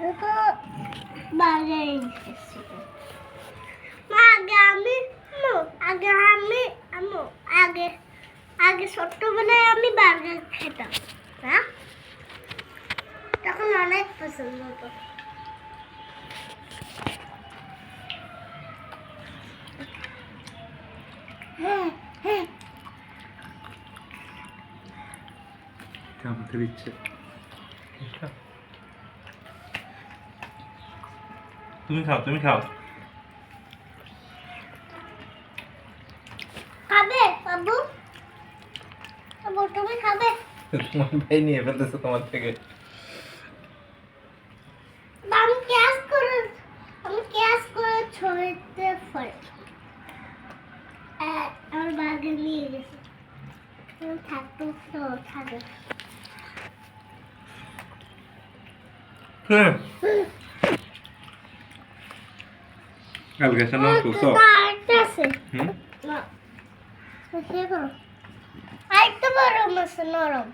তো মা আগে আমি আগে আমি আগে আগে আমি বার্গার খেতাম হ্যাঁ তখন অনেক পছন্দ হতো হ্যাঁ দিচ্ছে তুমি খাও তুমি খাও। খাবে বাবু? বাবু তুমি খাবে? তোমার ভাই নিয়ে ফেলতেছে তোমার থেকে। আমি ক্যাশ করে আমি ক্যাশ করে ছড়িতে পারি আমার বাগে নিয়ে গেছে। আমি থাকতো তো থাকে হ্যাঁ কালকে শোনো কুসো আরেকটা আছে। হুম? না আরেকটা বড় মাছ নরম।